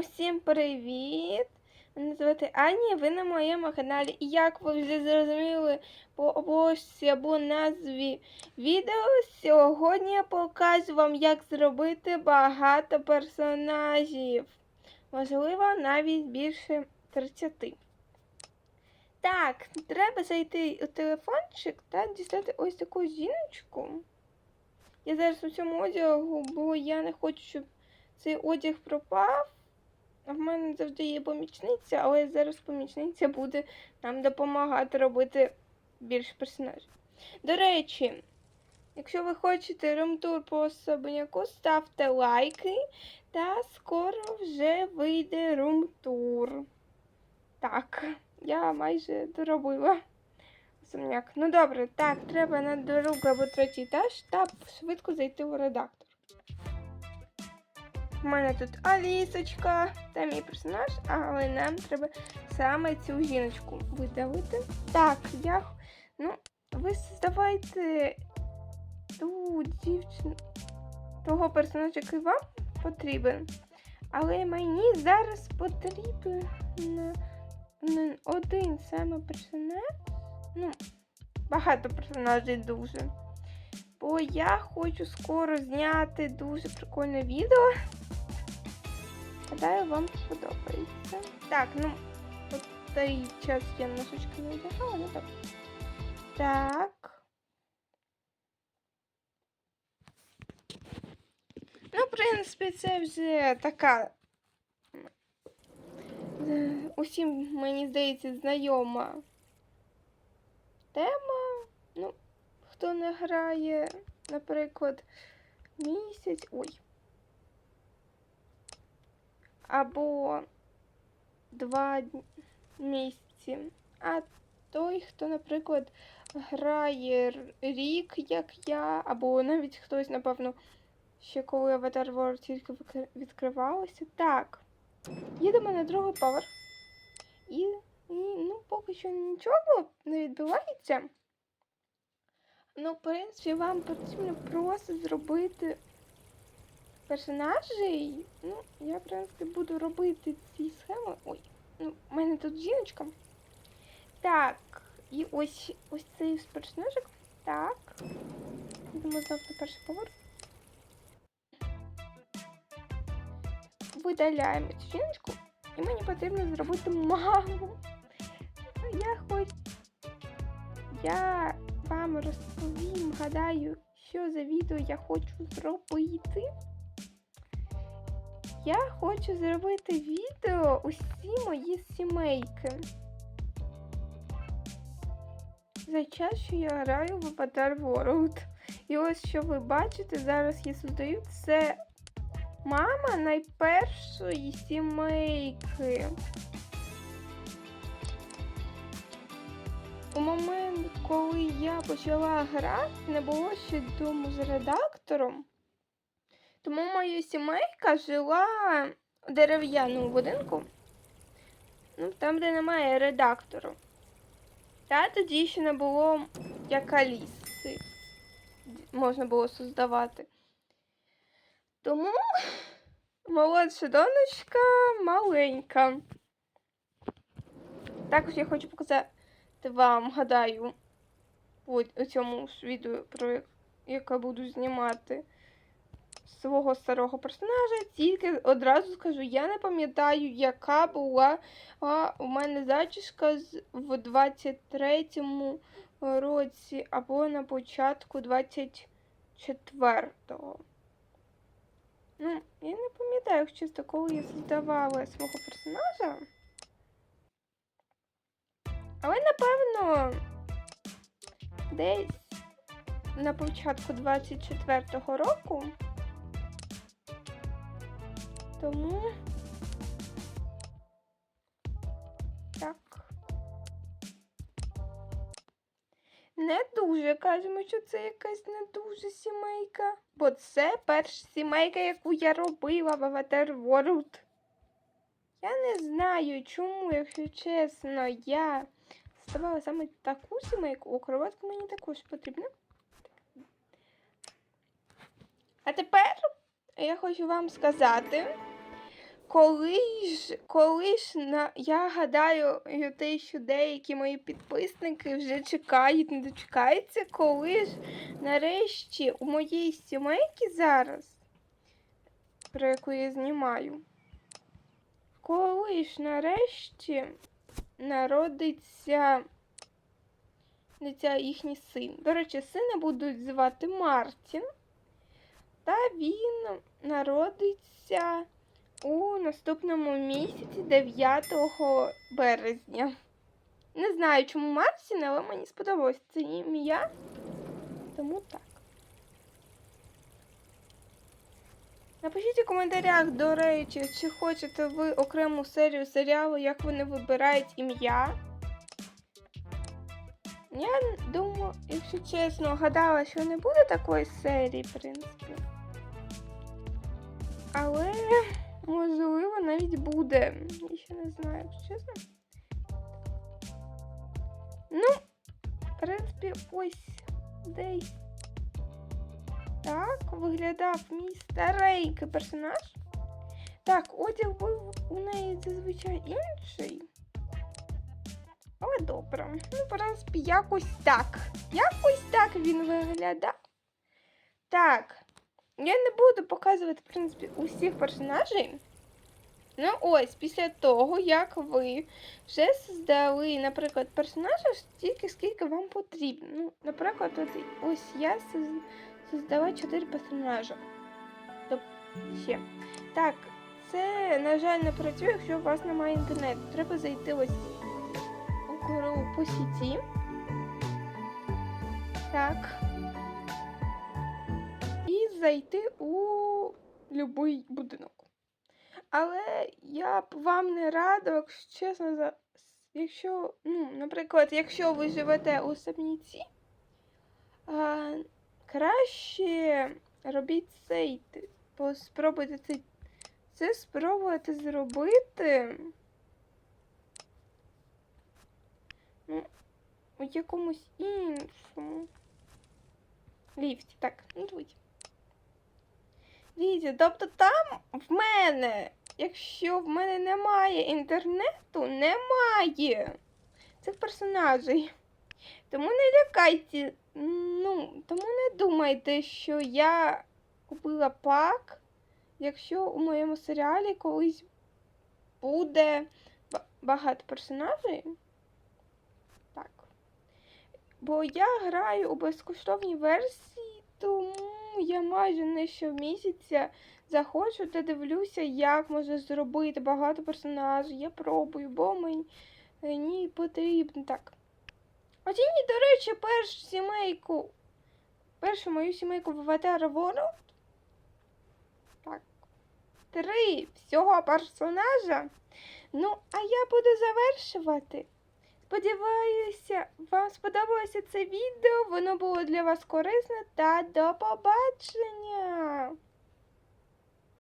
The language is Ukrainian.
Усім привіт! Мене звати Аня, ви на моєму каналі. І як ви вже зрозуміли по обложці або назві відео, сьогодні я покажу вам, як зробити багато персонажів. Можливо, навіть більше 30. Так, треба зайти у телефончик та дістати ось таку жіночку. Я зараз у цьому одягу, бо я не хочу, щоб цей одяг пропав. В мене завжди є помічниця, але зараз помічниця буде нам допомагати робити більше персонажів. До речі, якщо ви хочете ремтур по особняку, ставте лайки, та скоро вже вийде румтур. Так, я майже доробила особняк. Ну добре, так, треба на другий або третій етаж та швидко зайти у редактор. У мене тут Алісочка та мій персонаж, але нам треба саме цю жіночку видавити. Так, я. Ну, ви создавайте ту дівчину, того персонажа, який вам потрібен. Але мені зараз потрібен один саме персонаж. Ну, багато персонажів дуже. Бо я хочу скоро зняти дуже прикольне відео. Гадаю, вам сподобається. Так, ну, от той час я носочки не одягала, ну так. Так. Ну, в принципі, це вже така. Усім, мені здається, знайома тема. Хто не грає, наприклад, місяць. Ой. Або два місяці. А той, хто, наприклад, грає рік, як я, або навіть хтось, напевно, ще коли Avatar World тільки відкривалося. Так. Їдемо на другий поверх. І, і ну, поки що нічого не відбувається. Ну, в принципі, вам потрібно просто зробити персонажей. Ну, я, в принципі, буду робити ці схеми. Ой, ну, в мене тут жіночка. Так, і ось ось цей персонажик. Так. Йдемо знов на перший поверх. Видаляємо цю жіночку. І мені потрібно зробити маму. Я хоч. Я вам розповім, гадаю, що за відео я хочу зробити. Я хочу зробити відео усі мої сімейки. За час, що я граю в Avatar World. І ось що ви бачите, зараз я создаю це мама найпершої сімейки. У момент, коли я почала грати, не було ще дому з редактором. Тому моя сімейка жила у дерев'яному будинку, ну, там, де немає редактору. Та тоді ще не було як Аліси можна було создавати. Тому молодша донечка маленька. Також я хочу показати вам, гадаю, у цьому відео, про яке буду знімати свого старого персонажа. Тільки одразу скажу, я не пам'ятаю, яка була а, у мене зачіска з, в 23-му році або на початку 24-го. Ну, я не пам'ятаю, чисто, коли я создавала свого персонажа. Але, напевно, десь на початку 24-го року. Тому. Так. Не дуже кажемо, що це якась не дуже сімейка. Бо це перша сімейка, яку я робила в Avatar World. Я не знаю, чому, якщо чесно, я ставала саме таку сімейку. О, кроватка мені також потрібна. А тепер я хочу вам сказати коли ж, коли ж на, я гадаю, те, що деякі мої підписники вже чекають, не дочекаються, коли ж нарешті у моїй сімейки зараз, про яку я знімаю, коли ж нарешті народиться їхній син. До речі, сина будуть звати Мартін, та він народиться у наступному місяці 9 березня. Не знаю, чому Мартін, але мені сподобалось це ім'я. Тому так. Напишіть у коментарях, до речі, чи хочете ви окрему серію серіалу, як вони вибирають ім'я. Я думаю, якщо чесно, гадала, що не буде такої серії, в принципі. Але можливо навіть буде. Я ще не знаю, якщо чесно. Ну, в принципі, ось десь. Так, виглядав мій старенький персонаж. Так, одяг був у неї зазвичай інший. Але добре. Ну, в принципі, якось так. Якось так він виглядав. Так. Я не буду показувати, в принципі, усіх персонажей. Ну, ось, після того, як ви вже создали, наприклад, персонажа стільки, скільки вам потрібно. Ну, наприклад, ось я соз- создала 4 персонажа. Тобто ще. Так, це, на жаль, не працює, якщо у вас немає інтернету. Треба зайти ось у групу сіті. Так. І зайти у будь-який будинок. Але я б вам не радила, якщо чесно, за... якщо, ну, наприклад, якщо ви живете у Самніці, а, краще робіть типу, спробуйте це, це спробувати зробити. Ну, у якомусь іншому ліфті. Так, ну дивіться. Дивіться, тобто там в мене, якщо в мене немає інтернету, немає цих персонажей. Тому не лякайте, ну, тому не думайте, що я купила пак, якщо у моєму серіалі колись буде багато персонажей. Так. Бо я граю у безкоштовній версії, тому я майже не щомісяця заходжу та дивлюся, як можна зробити багато персонажів. Я пробую, бо мені потрібно так. Оцініть, до речі, першу сімейку. Першу мою сімейку в Avatar World. Так. Три всього персонажа. Ну, а я буду завершувати. Сподіваюся, вам сподобалося це відео. Воно було для вас корисне та до побачення!